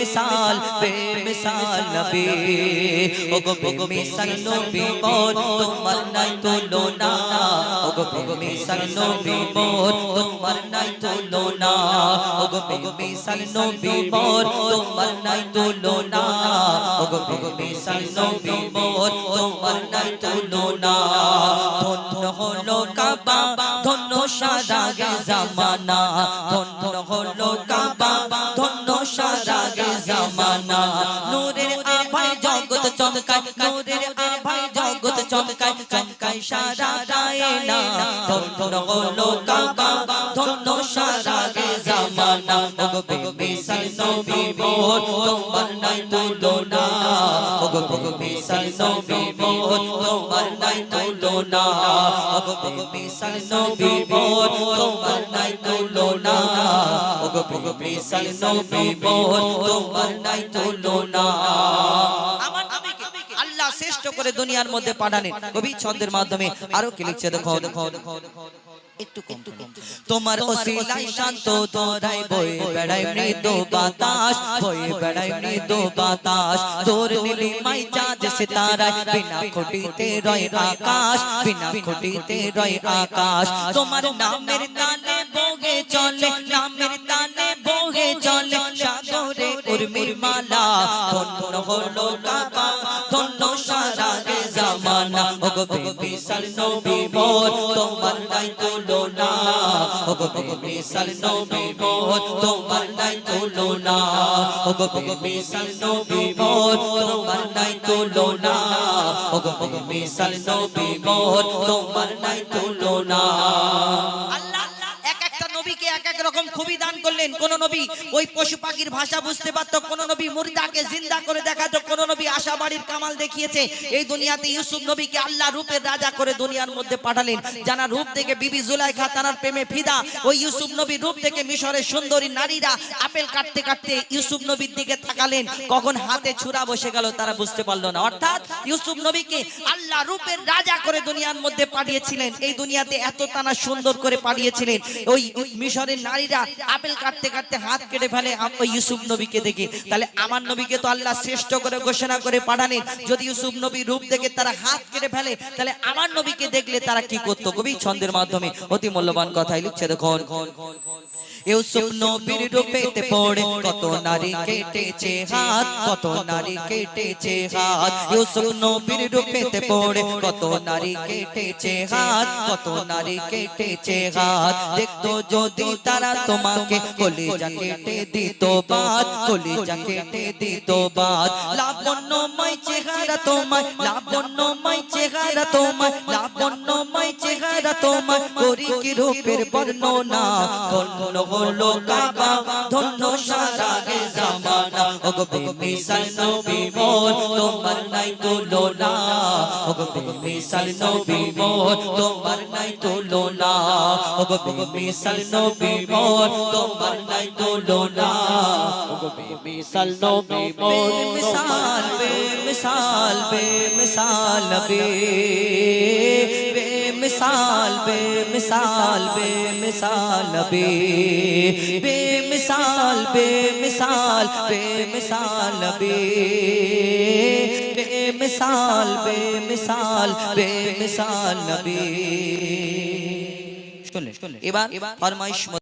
বেমিসাল বেমিসাল নবী। ওগো বেমিসাল নবী, মোর তোমার নাই তুলনা। ওগো বেমিসাল নবী, মোর তোমার নাই তুলনা। ওগো বেমিসাল নবী, মোর তোমার নাই তুলনা। ওগো বেমিসাল নবী, মোর তোমার নাই তুলনা। ধন্য হলো কাবা, ধন্য গে জামানা। ধন্য সারা জামানা। নূরের আভায় জগৎ চমকায় নূরের আভায় জগৎ চমকায় চমকায় সারা গায়ে ধন্য হলো কাবা ধন্য সারা জামানা। ওগো বেমিসাল নবী মোর তোমার নাই তুলনা। ওগো বেমিসাল নবী মোর তোমার নাই তুলনা। ওগো বেমিসাল নবী মোর তোমার নাই তুলনা। বেমিসাল নবী মোর তোমার নাই তুলনা আমার নবীকে আল্লাহ শ্রেষ্ঠ করে দুনিয়ার মধ্যে পাঠালেন কবি ছন্দের মাধ্যমে আরও কি লিখছে দেখো? দেখো দেখো একটু কম। কম। তোমার ওসিলাই শান্ত তোরাই বই বেড়াই মৃদু বাতাস বই বেড়াই মৃদু বাতাস। তোর নীলি মাই চাঁদ সিতারায় বিনা খুঁটিতে রয় আকাশ বিনা খুঁটিতে রয় আকাশ। তোমার নামের তানে বগে চলে নামের চলে সাগরে উর্মির মালা, ধন্য হলো কাবা, ধন্য সারা গে জামানা। ওগো বিশাল নবী মোর, তোমার নাই তুলনা। ওগো বিশাল নবী মোর, তোমার নাই তুলনা। ওগো বিশাল নবী মোর, তোমার নাই তুলনা। ওগো বিশাল নবী মোর, তোমার নাই তুলনা। আল্লাহ রকম খুবই দান করলেন। কোন নবী ওই পশু পাখির ভাষা বুঝতে পারতো, কোন নবী মুর্দাকে জিন্দা করে দেখাতো, কোন নবী আশা বাড়ির কামাল দেখিয়েছে। এই দুনিয়াতে ইউসুফ নবীকে আল্লাহ রূপের রাজা করে দুনিয়ার মধ্যে পাঠালেন। জানা রূপ থেকে বিবি জুলাইখা তার প্রেমে ফিদা, ওই ইউসুফ নবীর রূপ থেকে মিশরের সুন্দরী নারীরা আপেল কাটতে কাটতে ইউসুফ নবীর দিকে তাকালেন। কখন হাতে ছুরা বসে গেল তারা বুঝতে পারল না। অর্থাৎ ইউসুফ নবীকে আল্লাহ রূপের রাজা করে দুনিয়ার মধ্যে পাঠিয়েছিলেন। এই দুনিয়াতে এত তানা সুন্দর করে পাঠিয়েছিলেন। ওই মিশরের নারীরা আপেল কাটতে কাটতে হাত কেটে ফেলে ইউসুফ নবীকে দেখে। তাহলে আমার নবীকে তো আল্লাহ শ্রেষ্ঠ করে ঘোষণা করে পাঠালেন। যদি ইউসুফ নবী রূপ দেখে তারা হাত কেটে ফেলে, তাহলে আমার নবীকে দেখলে তারা কি করতো? কবি ছন্দের মাধ্যমে। অতি মূল্যবান কথাই লিখছে দেখুন। ইউসুফ নবীর রূপেতে পড়ে, কত নারী কেটেছে হাত, কত নারী কেটেছে হাত। ইউসুফ নবীর রূপেতে পড়ে, কত নারী কেটেছে হাত, কত নারী কেটেছে হাত। দেখতো যদি তারা তোমাকে কলিজা কেটে দিত বাদ, কলিজা কেটে দিত বাদ। লাবণ্যময় চেহারা তোমার লাবণ্যময় চেহারা তোমার রূপের বর্ণনা ধন্য হলো কাবা ধন্য সারা গে জামানা। ওগো বেমিসাল নবী মোর তোমার নাই তুলনা। ওগো বেমিসাল নবী মোর তোমার নাই তুলনা। ওগো বেমিসাল নবী মোর তোমার নাই তুলনা। ওগো বেমিসাল নবী মোর বেমিসাল বেমিসাল বেমিসাল নবী। बेमिसाल बेमिसाल बेमिसाल नबी बेमिसाल बेमिसाल बेमिसाल नबी बेमिसाल बेमिसाल बेमिसाल नबी শুনলেন এবার ফরমাইশ